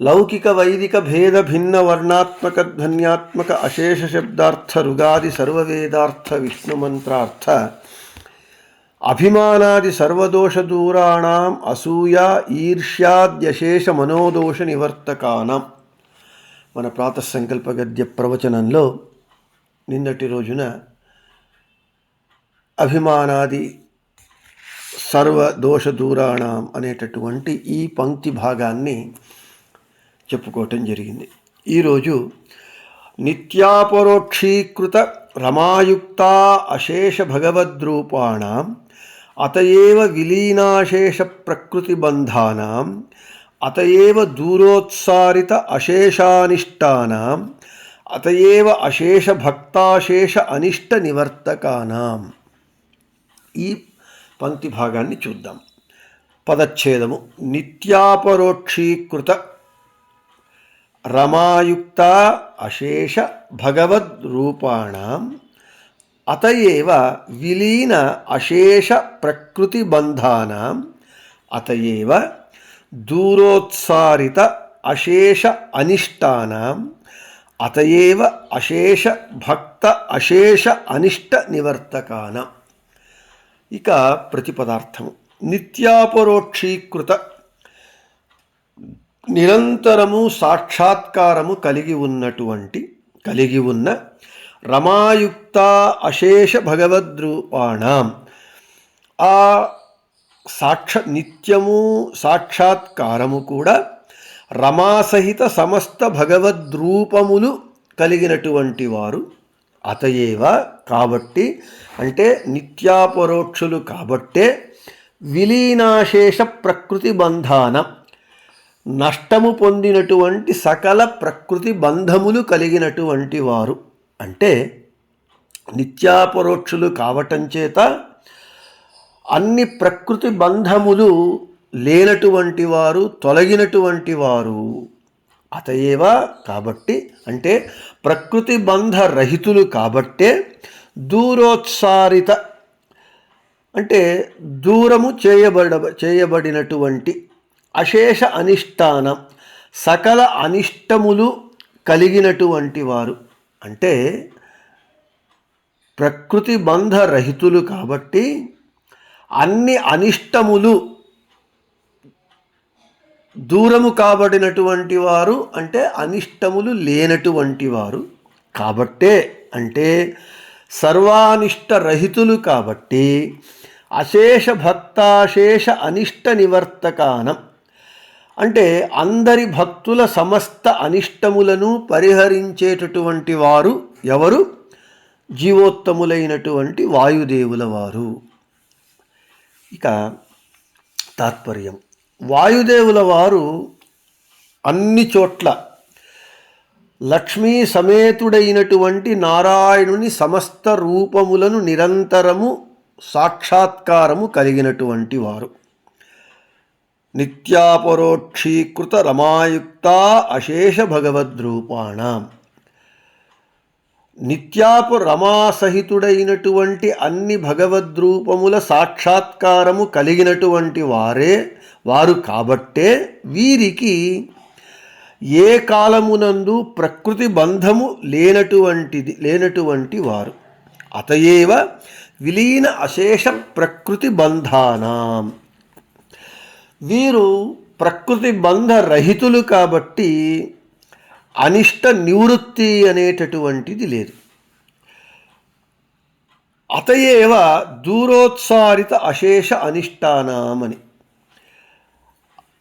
లౌకిక వైదిక భేద భిన్న వర్ణాత్మక ధ్వన్యాత్మక అశేష శబ్దార్థ రుగాది సర్వవేదార్థ విష్ణుమంత్రార్థ అభిమానాది సర్వదోష అసూయా అసూయ ఈర్ష్యాద్యశేష మనోదోష నివర్తకానం. మన ప్రాతః సంకల్ప గద్య ప్రవచనంలో నిన్నటి రోజున అభిమానాది సర్వ దోష దూరాణం అనేటటువంటి ఈ పంక్తి భాగాన్ని చెప్పుకోవటం జరిగింది. ఈరోజు నిత్యాపరోక్షీకృత రమాయుక్త అశేష భగవద్రూపాణం అతయేవ విలీనాశేష ప్రకృతి బంధానాం అతయేవ దూరోత్సారిత అశేషానిష్టానాం అతయేవ అశేష భక్తాశేష అనిష్ట నివర్తకానాం. ఈ పంక్తి భాగాన్ని చూద్దాం. పదచ్ఛేదము నిత్యాపరోక్షీకృత రమాయుక్త అశేష భగవద్రూపాణం అతయేవ విలీన అశేష ప్రకృతిబంధానాం అతయేవ దూరోత్సారిత అశేష అనిష్టానాం అతయేవ అశేష భక్త అశేష అనిష్ట నివర్తకానం. ఇక ప్రతిపదార్థము నిత్యాపరోక్షీకృత నిరంతరము సాక్షాత్కారము కలిగి ఉన్నటువంటి కలిగి ఉన్న రమాయుక్త అశేష భగవద్రూపాణం. ఆ సాక్ష నిత్యము సాక్షాత్కారము కూడా రమాసహిత సమస్త భగవద్రూపములు కలిగినటువంటి వారు అతయేవ. కాబట్టి అంటే నిత్యాపరోక్షులు కాబట్టే విలీనాశేష ప్రకృతి బంధానం. నష్టము పొందినటువంటి సకల ప్రకృతి బంధములు కలిగినటువంటి వారు. అంటే నిత్యాపరోక్షులు కావటం చేత అన్ని ప్రకృతి బంధములు లేనటువంటి వారు తొలగినటువంటి వారు అతయేవ కాబట్టి అంటే ప్రకృతి బంధ రహితులు కాబట్టే దూరోత్సారిత అంటే దూరము చేయబడ చేయబడినటువంటి అశేష అనిష్టానం సకల అనిష్టములు కలిగినటువంటి వారు. అంటే ప్రకృతి బంధ రహితులు కాబట్టి అన్ని అనిష్టములు దూరము కాబడినటువంటి వారు అంటే అనిష్టములు లేనటువంటి వారు. కాబట్టే అంటే సర్వానిష్ట రహితులు కాబట్టి అశేష భక్తాశేష అనిష్ట నివర్తకానం అంటే అందరి భక్తుల సమస్త అనిష్టములను పరిహరించేటటువంటి వారు ఎవరు? జీవోత్తములైనటువంటి వాయుదేవుల వారు. ఇక తాత్పర్యం. వాయుదేవుల వారు అన్ని చోట్ల లక్ష్మీ సమేతుడైనటువంటి నారాయణుని సమస్త రూపములను నిరంతరము సాక్షాత్కారము కలిగినటువంటి వారు. నిత్యాపరోక్షీకృత రమాయుక్త అశేష భగవద్రూపాణం నిత్యాపు రమాసహితుడైనటువంటి అన్ని భగవద్రూపముల సాక్షాత్కారము కలిగినటువంటి వారే వారు కాబట్టే వీరికి ఏ కాలమునందు ప్రకృతి బంధము లేనటువంటిది లేనటువంటి వారు. అతయేవ విలీన అశేష ప్రకృతి బంధానాం. వీరు ప్రకృతి బంధ రహితులు కాబట్టి అనిష్ట నివృత్తి అనేటటువంటిది లేదు. అతయేవ దూరోత్సారిత అశేష అనిష్టానామని.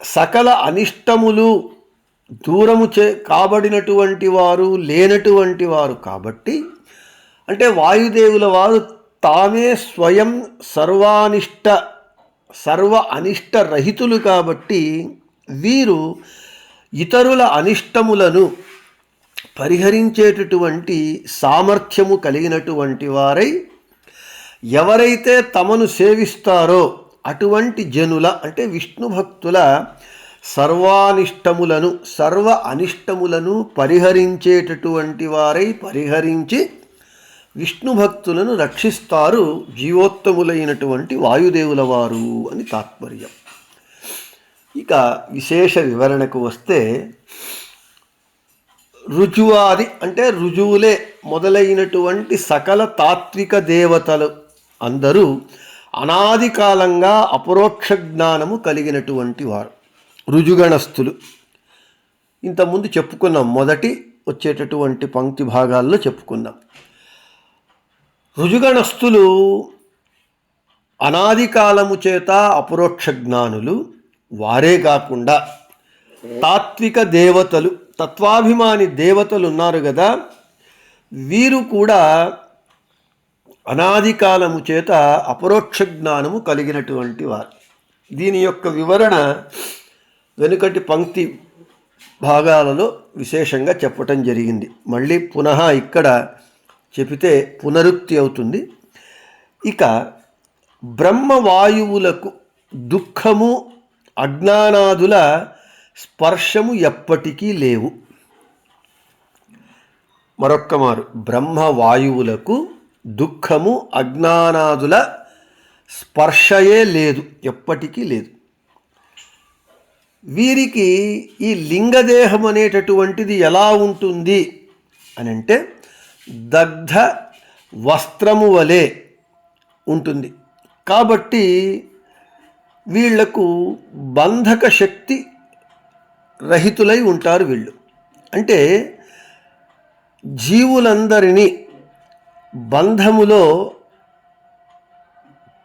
సకల అనిష్టములు దూరము చే కాబడినటువంటి వారు లేనటువంటి వారు కాబట్టి అంటే వాయుదేవుల వారు తామే స్వయం సర్వానిష్ట సర్వ అనిష్ట రహితులు కాబట్టి వీరు ఇతరుల అనిష్టములను పరిహరించేటటువంటి సామర్థ్యము కలిగినటువంటి వారై ఎవరైతే తమను సేవిస్తారో అటువంటి జనుల అంటే విష్ణు భక్తుల సర్వానిష్టములను సర్వ అనిష్టములను పరిహరించేటటువంటి వారై పరిహరించి విష్ణు భక్తులను రక్షిస్తారు జీవోత్తములైనటువంటి వాయుదేవుల వారు అని తాత్పర్యం. ఇక విశేష వివరణకు వస్తే రుజువాది అంటే రుజువులే మొదలైనటువంటి సకల తాత్విక దేవతలు అందరూ అనాది కాలంగా అపరోక్ష జ్ఞానము కలిగినటువంటి వారు రుజుగణస్థులు. ఇంతకుముందు చెప్పుకున్నాం మొదటి వచ్చేటటువంటి పంక్తి భాగాల్లో చెప్పుకున్నాం. రుజుగణస్థులు అనాది కాలము చేత అపరోక్ష జ్ఞానులు వారే కాకుండా తాత్విక దేవతలు తత్వాభిమాని దేవతలు ఉన్నారు కదా వీరు కూడా అనాది కాలము చేత అపరోక్ష జ్ఞానము కలిగినటువంటి వారు. దీని యొక్క వివరణ వెనుకటి పంక్తి భాగాలలో విశేషంగా చెప్పటం జరిగింది. మళ్ళీ పునః ఇక్కడ చెబితే పునరుక్తి అవుతుంది. ఇక బ్రహ్మవాయువులకు దుఃఖము అజ్ఞానాదుల స్పర్శము ఎప్పటికీ లేవు. మరొక్క మారు బ్రహ్మవాయువులకు దుఃఖము అజ్ఞానాదుల స్పర్శయే లేదు ఎప్పటికీ లేదు. వీరికి ఈ లింగదేహం అనేటటువంటిది ఎలా ఉంటుంది అని అంటే దగ్ధ వస్త్రము వలె ఉంటుంది. కాబట్టి వీళ్ళకు బంధక శక్తి రహితులై ఉంటారు వీళ్ళు. అంటే జీవులందరినీ బంధములో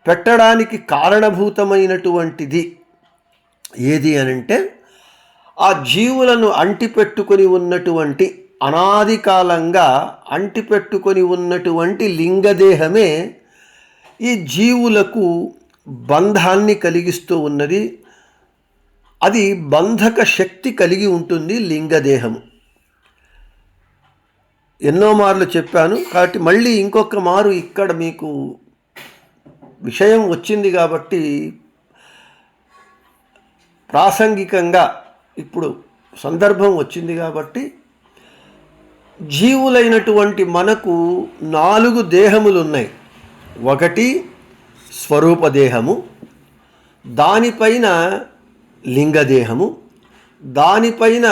పెట్టడానికి కారణభూతమైనటువంటిది ఏది అనంటే ఆ జీవులను అంటిపెట్టుకొని ఉన్నటువంటి అనాది కాలంగా అంటిపెట్టుకొని ఉన్నటువంటి లింగదేహమే ఈ జీవులకు బంధాన్ని కలిగిస్తూ ఉన్నది. అది బంధక శక్తి కలిగి ఉంటుంది లింగదేహము. ఎన్నో మార్లు చెప్పాను కాబట్టి మళ్ళీ ఇంకొక మారు ఇక్కడ మీకు విషయం వచ్చింది కాబట్టి ప్రాసంగికంగా ఇప్పుడు సందర్భం వచ్చింది కాబట్టి జీవులైనటువంటి మనకు నాలుగు దేహములు ఉన్నాయి ఒకటి స్వరూప దేహము దానిపైన లింగదేహము దానిపైన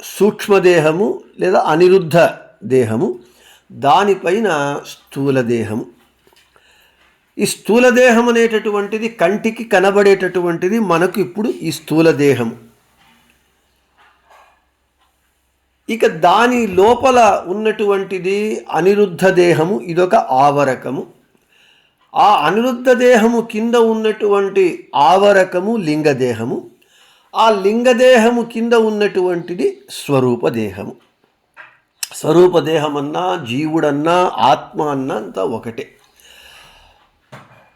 సూక్ష్మదేహము లేదా అనిరుద్ధ దేహము దానిపైన స్థూల దేహము. ఈ స్థూల దేహం అనేటటువంటిది కంటికి కనబడేటటువంటిది మనకు ఇప్పుడు ఈ స్థూల దేహము ఇక దాని లోపల ఉన్నటువంటిది అనిరుద్ధ దేహము ఇదొక ఆవరకము. ఆ అనిరుద్ధ దేహము కింద ఉన్నటువంటి ఆవరకము లింగదేహము ఆ లింగదేహము కింద ఉన్నటువంటిది స్వరూప దేహము. స్వరూప దేహమన్నా జీవుడన్నా ఆత్మ అన్నా అంతా ఒకటే.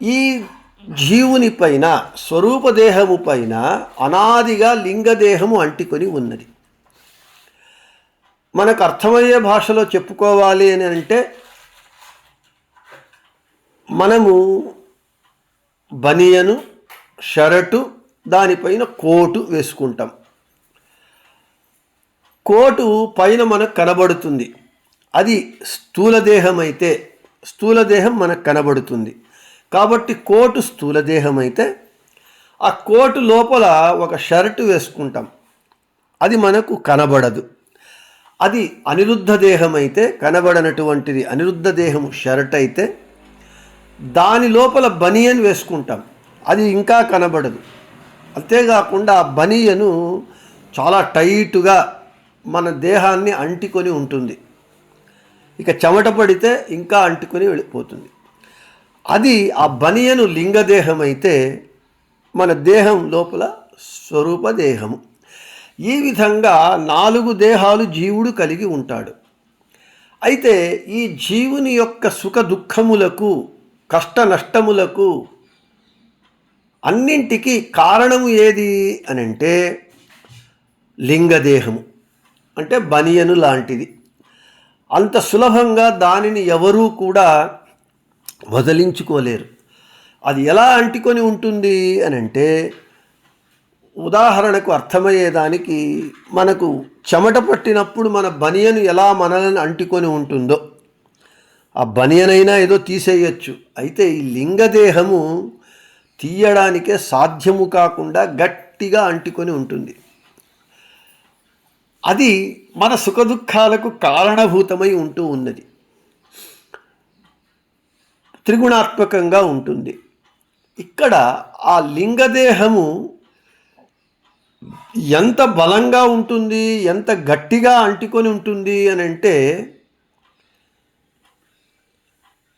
ఈ జీవుని పైన స్వరూప దేహము పైన అనాదిగా లింగదేహము అంటికొని ఉన్నది. మనకు అర్థమయ్యే భాషలో చెప్పుకోవాలి అని అంటే మనము బనియను షరటు దానిపైన కోటు వేసుకుంటాం. కోటు పైన మనకు కనబడుతుంది. అది స్థూలదేహం అయితే స్థూలదేహం మనకు కనబడుతుంది. కాబట్టి కోటు స్థూలదేహం అయితే ఆ కోటు లోపల ఒక షర్టు వేసుకుంటాం. అది మనకు కనబడదు. అది అనిరుద్ధ దేహం అయితే కనబడనటువంటిది అనిరుద్ధ దేహం షర్ట్ అయితే దాని లోపల బనియన్ వేసుకుంటాం. అది ఇంకా కనబడదు. అంతేకాకుండా ఆ బనియను చాలా టైట్గా మన దేహాన్ని అంటికొని ఉంటుంది. ఇక చెమట పడితే ఇంకా అంటుకొని వెళ్ళిపోతుంది. అది ఆ బనియను లింగదేహం అయితే మన దేహం లోపల స్వరూప దేహము. ఈ విధంగా నాలుగు దేహాలు జీవుడు కలిగి ఉంటాడు. అయితే ఈ జీవుని యొక్క సుఖ దుఃఖములకు కష్ట నష్టములకు అన్నింటికి కారణము ఏది అని అంటే లింగదేహము అంటే బనియను లాంటిది. అంత సులభంగా దానిని ఎవరూ కూడా వదిలించుకోలేరు. అది ఎలా అంటుకొని ఉంటుంది అని అంటే ఉదాహరణకు అర్థమయ్యేదానికి మనకు చెమట పట్టినప్పుడు మన బనియను ఎలా మనలను అంటుకొని ఉంటుందో ఆ బనియనైనా ఏదో తీసేయచ్చు. అయితే ఈ లింగదేహము తీయడానికే సాధ్యము కాకుండా గట్టిగా అంటుకొని ఉంటుంది. అది మన సుఖదుఖాలకు కారణభూతమై ఉంటూ ఉన్నది. త్రిగుణాత్మకంగా ఉంటుంది. ఇక్కడ ఆ లింగదేహము ఎంత బలంగా ఉంటుంది ఎంత గట్టిగా అంటుకొని ఉంటుంది అని అంటే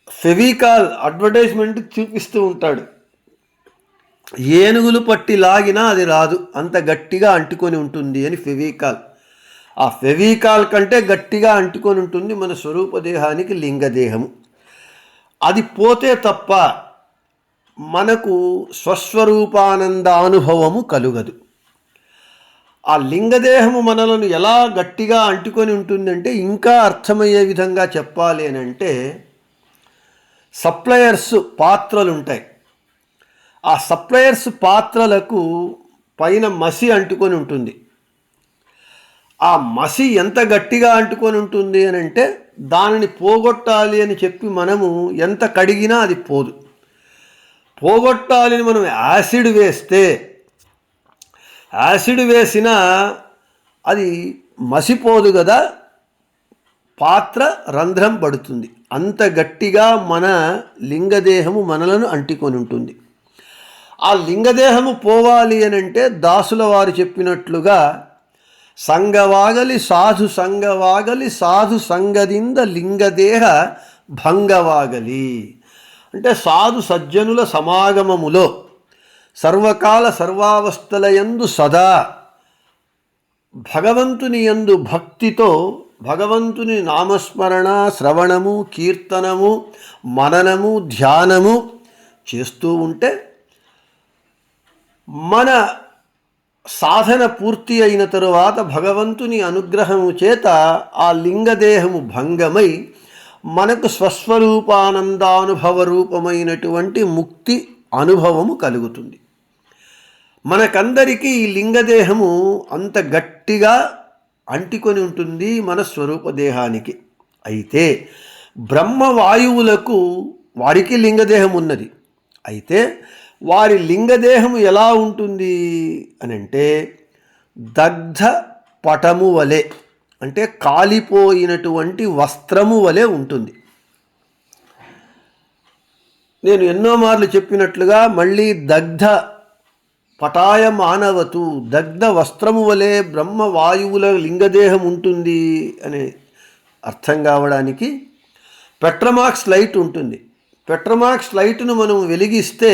ఫెవికాల్ అడ్వర్టైజ్మెంట్ చూపిస్తూ ఉంటాడు. ఏనుగులు పట్టి లాగినా అది రాదు అంత గట్టిగా అంటుకొని ఉంటుంది అని ఫెవికాల్. ఆ ఫెవికాల్ కంటే గట్టిగా అంటుకొని ఉంటుంది మన స్వరూప దేహానికి లింగదేహము అది పోతే తప్ప మనకు స్వస్వరూపానంద అనుభవము కలుగదు. ఆ లింగదేహము మనలను ఎలా గట్టిగా అంటుకొని ఉంటుందంటే ఇంకా అర్థమయ్యే విధంగా చెప్పాలి అని అంటే సప్లయర్స్ పాత్రలు ఉంటాయి ఆ సప్లయర్స్ పాత్రలకు పైన మసి అంటుకొని ఉంటుంది. ఆ మసి ఎంత గట్టిగా అంటుకొని ఉంటుంది అని అంటే దానిని పోగొట్టాలి అని చెప్పి మనము ఎంత కడిగినా అది పోదు. పోగొట్టాలి అని మనం యాసిడ్ వేస్తే యాసిడ్ వేసినా అది మసిపోదు కదా. పాత్ర రంధ్రం పడుతుంది. అంత గట్టిగా మన లింగదేహము మనలను అంటికొని ఉంటుంది. ఆ లింగదేహము పోవాలి అని అంటే దాసుల వారు చెప్పినట్లుగా సంగవాగలి సాధు సంగవాగలి సాధు సంగదింద లింగదేహ భంగవాగలి. అంటే సాధు సజ్జనుల సమాగమములో సర్వకాల సర్వావస్థలయందు సదా భగవంతుని యందు భక్తితో భగవంతుని నామస్మరణ శ్రవణము కీర్తనము మననము ధ్యానము చేస్తూ ఉంటే మన సాధన పూర్తి అయిన తరువాత భగవంతుని అనుగ్రహము చేత ఆ లింగదేహము భంగమై మనకు స్వస్వరూపానందానుభవ రూపమైనటువంటి ముక్తి అనుభవము కలుగుతుంది. మనకందరికీ ఈ లింగదేహము అంత గట్టిగా అంటికొని ఉంటుంది మన స్వరూప దేహానికి. అయితే బ్రహ్మవాయువులకు వారికి లింగదేహం ఉన్నది. అయితే వారి లింగదేహము ఎలా ఉంటుంది అని అంటే దగ్ధ పటము వలె అంటే కాలిపోయినటువంటి వస్త్రము వలె ఉంటుంది. నేను ఎన్నో మార్లు చెప్పినట్లుగా మళ్ళీ దగ్ధ పటాయ మానవతు దగ్ధ వస్త్రము వలె బ్రహ్మవాయువుల లింగదేహం ఉంటుంది అనే అర్థం కావడానికి పెట్రమాక్స్ లైట్ ఉంటుంది. పెట్రమాక్స్ లైట్ను మనం వెలిగిస్తే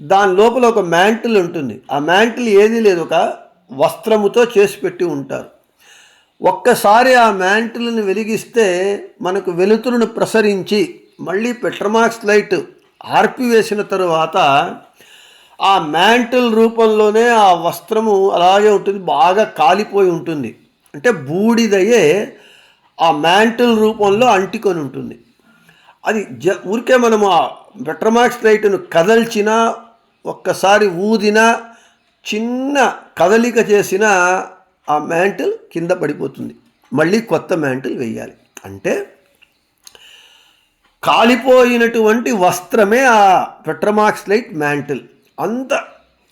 దాని లోపల ఒక మ్యాంటిల్ ఉంటుంది. ఆ మ్యాంటిల్ ఏదీ లేదు. ఒక వస్త్రముతో చేసి పెట్టి ఉంటారు. ఒక్కసారి ఆ మ్యాంటిల్ని వెలిగిస్తే మనకు వెలుతురును ప్రసరించి మళ్ళీ పెట్రమాక్స్ లైట్ ఆర్పివేసిన తరువాత ఆ మ్యాంటిల్ రూపంలోనే ఆ వస్త్రము అలాగే ఉంటుంది బాగా కాలిపోయి ఉంటుంది. అంటే బూడిదయే ఆ మ్యాంటిల్ రూపంలో అంటికొని ఉంటుంది. అది జ ఊరికే మనము ఆ పెట్రమాక్స్ లైట్ను కదల్చినా ఒక్కసారి ఊదినా చిన్న కదలిక చేసిన ఆ మ్యాంటిల్ కింద పడిపోతుంది. మళ్ళీ కొత్త మ్యాంటిల్ వేయాలి అంటే కాలిపోయినటువంటి వస్త్రమే ఆ పెట్రమాక్స్ లైట్ మ్యాంటిల్. అంత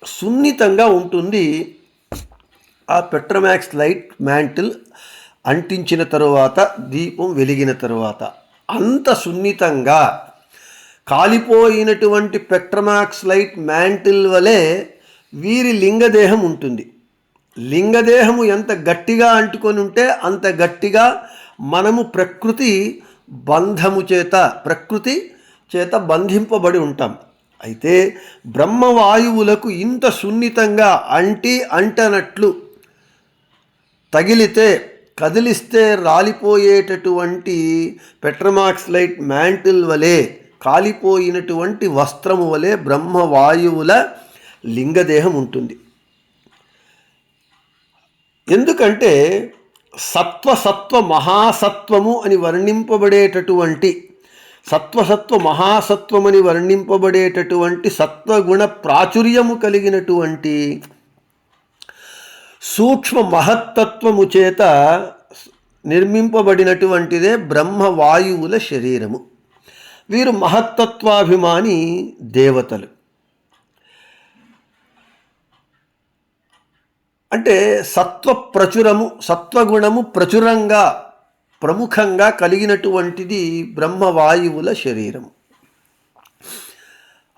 సున్నితంగా ఉంటుంది. ఆ పెట్రమాక్స్ లైట్ మ్యాంటిల్ అంటించిన తరువాత దీపం వెలిగిన తరువాత అంత సున్నితంగా కాలిపోయినటువంటి పెట్రమాక్స్ లైట్ మ్యాంటిల్ వలె వీరి లింగదేహం ఉంటుంది. లింగదేహము ఎంత గట్టిగా అంటుకొని ఉంటే అంత గట్టిగా మనము ప్రకృతి బంధము చేత ప్రకృతి చేత బంధింపబడి ఉంటాం. అయితే బ్రహ్మవాయువులకు ఇంత సున్నితంగా అంటి అంటనట్లు తగిలితే కదిలిస్తే రాలిపోయేటటువంటి పెట్రమాక్స్ లైట్ మ్యాంటిల్ వలె కాలిపోయినటువంటి వస్త్రము వలె బ్రహ్మవాయువుల లింగదేహం ఉంటుంది. ఎందుకంటే సత్వసత్వ మహాసత్వము అని వర్ణింపబడేటటువంటి సత్వసత్వ మహాసత్వమని వర్ణింపబడేటటువంటి సత్వగుణ ప్రాచుర్యము కలిగినటువంటి సూక్ష్మ మహత్తత్వము చేత నిర్మింపబడినటువంటిదే బ్రహ్మవాయువుల శరీరము. వీరు మహత్తత్వాభిమాని దేవతలు. అంటే సత్వ ప్రచురము సత్వగుణము ప్రచురంగా ప్రముఖంగా కలిగినటువంటిది బ్రహ్మవాయువుల శరీరము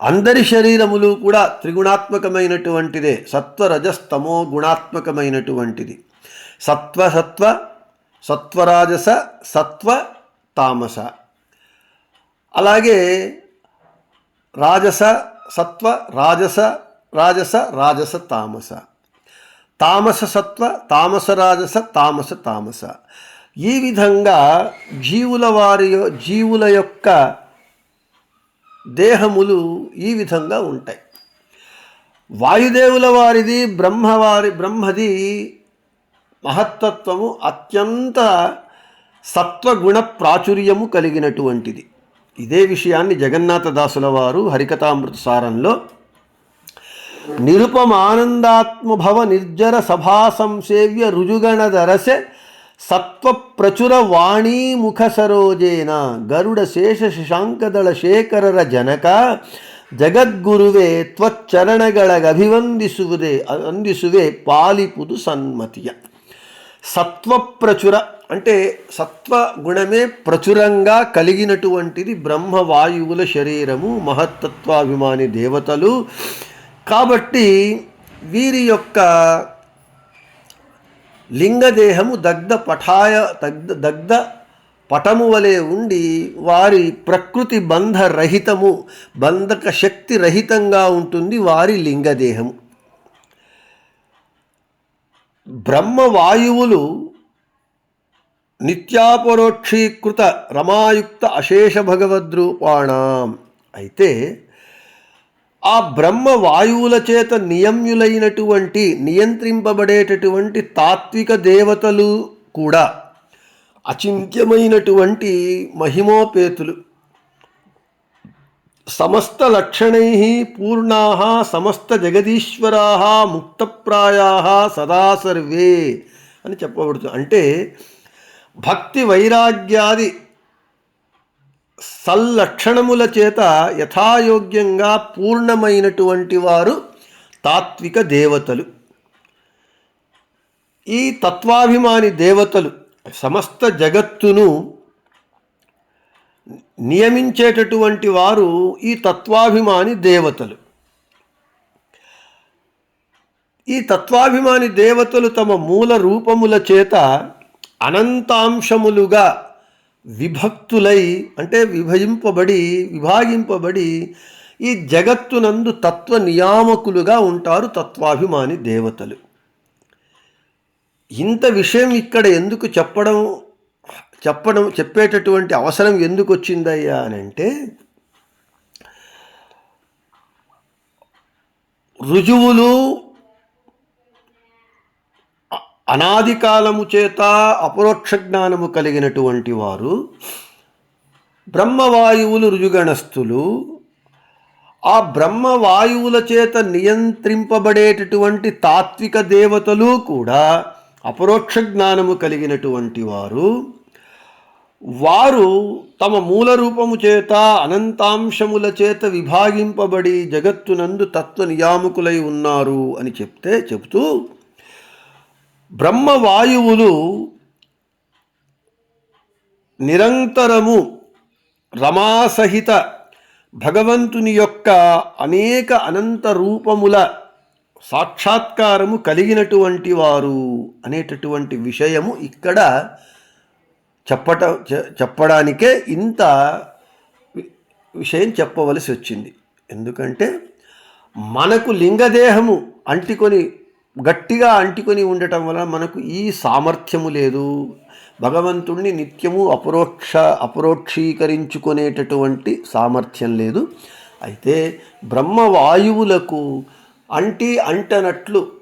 అందరి శరీరములు కూడా త్రిగుణాత్మకమైనటువంటిదే. సత్వరజస్తమో గుణాత్మకమైనటువంటిది. సత్వసత్వ సత్వరాజస సత్వ తామస. అలాగే రాజస సత్వ రాజస రాజస రాజస తామస. తామస సత్వ తామస రాజస తామస తామస. ఈ విధంగా జీవుల వారి జీవుల యొక్క దేహములు ఈ విధంగా ఉంటాయి. వాయుదేవుల వారిది బ్రహ్మవారి బ్రహ్మది మహత్తత్వము అత్యంత సత్వగుణ ప్రాచుర్యము కలిగినటువంటిది. ఇదే విషయాన్ని జగన్నాథదాసుల వారు హరికథామృత సారంలో నిరుపమానందాత్మభవ నిర్జర సభా సంసేవ్య రుజుగణధరసె సత్వ ప్రచుర వాణీ ముఖ సరోజేన గరుడ శేష శశాంకదళ ಶೇಖರರ ಜನಕ ಜಗದ್ಗುರುವೆ ತ್ವಚ್ಚರಣಗಳಗಭಿವಂದಿಸುವುದೇ ಅಂದಿಸುವೆ ಪಾಲಿಪುದು ಸನ್ಮತಿಯ సత్వ ప్రచుర అంటే సత్వ గుణమే ప్రచురంగా కలిగినటువంటిది బ్రహ్మవాయువుల శరీరము మహత్తత్వాభిమాని దేవతలు కాబట్టి వీరి యొక్క లింగదేహము దగ్ధ పఠాయ దగ్ధ దగ్ధ పటము వలె ఉండి వారి ప్రకృతి బంధ రహితము బంధక శక్తి రహితంగా ఉంటుంది వారి లింగదేహము. బ్రహ్మవాయువులు నిత్యాపరోక్షీకృత రమాయుక్త అశేష భగవద్రూపాణం. అయితే ఆ బ్రహ్మ వాయువుల చేత నియమ్యులైనటువంటి నియంత్రింపబడేటటువంటి తాత్విక దేవతలు కూడా అచింత్యమైనటువంటి మహిమోపేతులు. సమస్త లక్షణై పూర్ణా సమస్త జగదీశ్వరా ముక్తప్రాయా సదా సర్వే అని చెప్పబడుతుంది అంటే భక్తి వైరాగ్యాది సల్లక్షణముల చేత యథాయోగ్యంగా పూర్ణమైనటువంటి వారు తాత్విక దేవతలు. ఈ తత్వాభిమాని దేవతలు సమస్త జగత్తును నియమించేటటువంటి వారు ఈ తత్వాభిమాని దేవతలు. ఈ తత్వాభిమాని దేవతలు తమ మూల రూపముల చేత అనంతాంశములుగా విభక్తులై అంటే విభజింపబడి విభాగింపబడి ఈ జగత్తునందు తత్వ నియామకులుగా ఉంటారు తత్వాభిమాని దేవతలు. ఇంత విషయం ఇక్కడ ఎందుకు చెప్పడం చెప్పడం చెప్పేటటువంటి అవసరం ఎందుకు వచ్చిందయ్యా అని అంటే రుజువులు అనాది కాలము చేత అపరోక్ష జ్ఞానము కలిగినటువంటి వారు బ్రహ్మవాయువులు రుజుగణస్థులు. ఆ బ్రహ్మవాయువుల చేత నియంత్రింపబడేటటువంటి తాత్విక దేవతలు కూడా అపరోక్ష జ్ఞానము కలిగినటువంటి వారు. వారు తమ మూల రూపము చేత అనంతాంశముల చేత విభాగింపబడి జగత్తునందు తత్వ నియామకులై ఉన్నారు అని చెప్తే చెబుతూ బ్రహ్మవాయువులు నిరంతరము రమాసహిత భగవంతుని యొక్క అనేక అనంత రూపముల సాక్షాత్కారము కలిగినటువంటి వారు అనేటటువంటి విషయము ఇక్కడ చెప్పట చెప్పడానికే ఇంత వి- విషయం చెప్పవలసి వచ్చింది. ఎందుకంటే మనకు లింగదేహము అంటికొని గట్టిగా అంటికొని ఉండటం వలన మనకు ఈ సామర్థ్యము లేదు. భగవంతుణ్ణి నిత్యము అపరోక్ష అపరోక్షీకరించుకునేటటువంటి సామర్థ్యం లేదు. అయితే బ్రహ్మవాయువులకు అంటి అంటనట్లు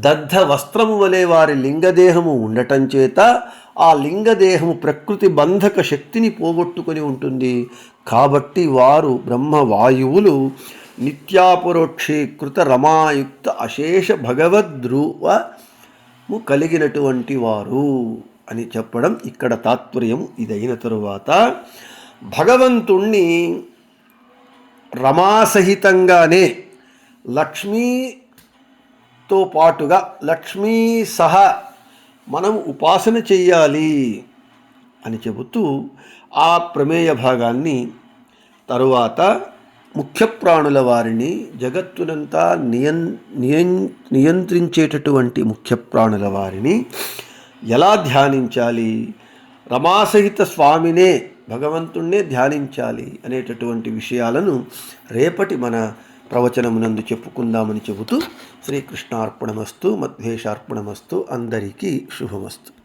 దగ్ధ వస్త్రము వలె వారి లింగదేహము ఉండటం చేత ఆ లింగదేహము ప్రకృతి బంధక శక్తిని పోగొట్టుకొని ఉంటుంది. కాబట్టి వారు బ్రహ్మవాయువులు నిత్యాపరోక్షీకృత రమాయుక్త అశేష భగవద్రువము కలిగినటువంటి వారు అని చెప్పడం ఇక్కడ తాత్పర్యం ఇదైన తరువాత భగవంతుణ్ణి రమాసహితంగానే లక్ష్మీతో పాటుగా లక్ష్మీ సహా మనం ఉపాసన చెయ్యాలి అని చెబుతూ ఆ ప్రమేయ భాగాన్ని తరువాత ముఖ్య ప్రాణుల వారిని జగత్తునంతా నియం నియం నియంత్రించేటటువంటి ముఖ్య ప్రాణుల వారిని ఎలా ధ్యానించాలి? రమాసహిత స్వామినే భగవంతుణ్ణే ధ్యానించాలి అనేటటువంటి విషయాలను రేపటి మన ప్రవచనమునందు చెప్పుకుందామని చెబుతూ శ్రీకృష్ణార్పణమస్తు మధ్వేషార్పణమస్తు అందరికీ శుభమస్తు.